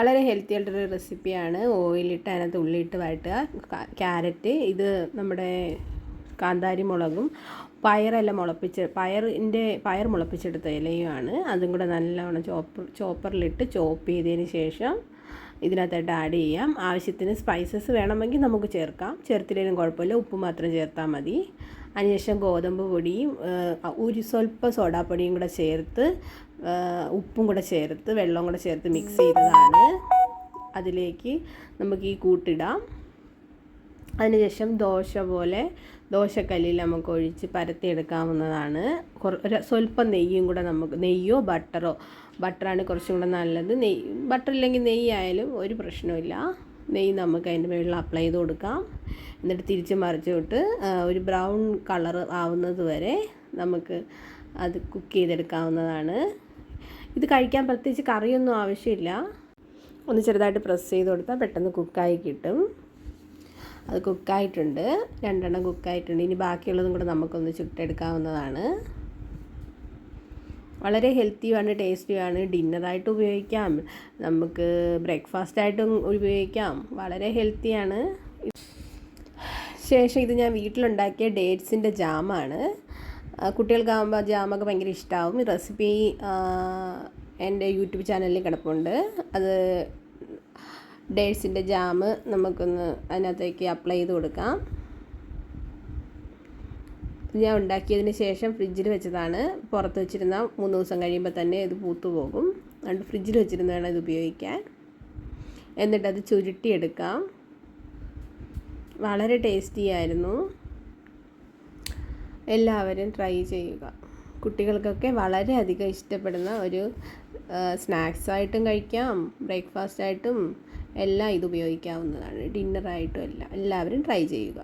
വളരെ ഹെൽത്തി ആയിട്ടൊരു റെസിപ്പിയാണ് ഓയിലിട്ട് അതിനകത്ത് ഉള്ളിയിട്ട് വഴറ്റുക. ക- ക്യാരറ്റ് ഇത് നമ്മുടെ കാന്താരി മുളകും പയറെല്ലാം മുളപ്പിച്ച് പയറിന്റെ പയർ മുളപ്പിച്ചെടുത്ത ഇലയുമാണ്. അതും കൂടെ നല്ലവണ്ണം ചോപ്പർ ചോപ്പറിലിട്ട് ചോപ്പ് ചെയ്തതിന് ശേഷം ഇതിനകത്തായിട്ട് ആഡ് ചെയ്യാം. ആവശ്യത്തിന് സ്പൈസസ് വേണമെങ്കിൽ നമുക്ക് ചേർക്കാം. ചേർത്തില്ലെങ്കിലും കുഴപ്പമില്ല. ഉപ്പ് മാത്രം ചേർത്താൽ മതി. അതിനുശേഷം ഗോതമ്പ് പൊടിയും ഒരു സ്വല്പം സോഡാപ്പൊടിയും കൂടെ ചേർത്ത് ഉപ്പും കൂടെ ചേർത്ത് വെള്ളവും കൂടെ ചേർത്ത് മിക്സ് ചെയ്തതാണ്. അതിലേക്ക് നമുക്ക് ഈ കൂട്ടിടാം. അതിനുശേഷം ദോശ പോലെ ദോശക്കല്ലിൽ നമുക്ക് ഒഴിച്ച് പരത്തിയെടുക്കാവുന്നതാണ്. കുറ സ്വല്പം നെയ്യും കൂടെ നമുക്ക് നെയ്യോ ബട്ടറോ ബട്ടറാണ് കുറച്ചും കൂടെ നല്ലത്. നെയ്യ് ബട്ടർ ഇല്ലെങ്കിൽ നെയ്യായാലും ഒരു പ്രശ്നമില്ല നെയ്യ് നമുക്ക് അതിന്റെ മുകളിൽ അപ്ലൈ ചെയ്ത് കൊടുക്കാം. എന്നിട്ട് തിരിച്ച് മറിച്ച് വിട്ട് ഒരു ബ്രൗൺ കളർ ആവുന്നത് വരെ നമുക്ക് അത് കുക്ക് ചെയ്തെടുക്കാവുന്നതാണ്. ഇത് കഴിക്കാൻ പ്രത്യേകിച്ച് കറിയൊന്നും ആവശ്യമില്ല. ഒന്ന് ചെറുതായിട്ട് പ്രസ് ചെയ്ത് കൊടുത്താൽ പെട്ടെന്ന് കുക്കായി കിട്ടും. അത് കുക്കായിട്ടുണ്ട്. രണ്ടെണ്ണം കുക്കായിട്ടുണ്ട്. ഇനി ബാക്കിയുള്ളതും കൂടെ നമുക്കൊന്ന് ചുട്ടെടുക്കാവുന്നതാണ്. വളരെ ഹെൽത്തിയുമാണ് ടേസ്റ്റിയുമാണ്. ഡിന്നറായിട്ട് ഉപയോഗിക്കാം. നമുക്ക് ബ്രേക്ക്ഫാസ്റ്റായിട്ടും ഉപയോഗിക്കാം. വളരെ ഹെൽത്തിയാണ്. ശേഷം ഇത് ഞാൻ വീട്ടിലുണ്ടാക്കിയ ഡേറ്റ്സിന്റെ ജാമാണ്. കുട്ടികൾക്കാകുമ്പോൾ ജാമൊക്കെ ഭയങ്കര ഇഷ്ടമാവും റെസിപ്പി എന്റെ യൂട്യൂബ് ചാനലിൽ കിടപ്പുണ്ട്. അത് ഡേറ്റ്സിന്റെ ജാമ് നമുക്കൊന്ന് അതിനകത്തേക്ക് അപ്ലൈ ചെയ്ത് കൊടുക്കാം. ഞാൻ ഉണ്ടാക്കിയതിന് ശേഷം ഫ്രിഡ്ജിൽ വെച്ചതാണ്. പുറത്ത് വെച്ചിരുന്ന മൂന്ന് ദിവസം കഴിയുമ്പോൾ തന്നെ ഇത് പൂത്തു പോകും. അതുകൊണ്ട് ഫ്രിഡ്ജിൽ വെച്ചിരുന്ന് വേണം ഇത് ഉപയോഗിക്കാൻ. എന്നിട്ടത് ചുരുട്ടിയെടുക്കാം. വളരെ ടേസ്റ്റി ആയിരുന്നു. എല്ലാവരും ട്രൈ ചെയ്യുക. കുട്ടികൾക്കൊക്കെ വളരെയധികം ഇഷ്ടപ്പെടുന്ന ഒരു സ്നാക്സായിട്ടും കഴിക്കാം ബ്രേക്ക്ഫാസ്റ്റ് ആയിട്ടും എല്ലാം ഇത് ഉപയോഗിക്കാവുന്നതാണ് ഡിന്നറായിട്ടും എല്ലാം. എല്ലാവരും ട്രൈ ചെയ്യുക.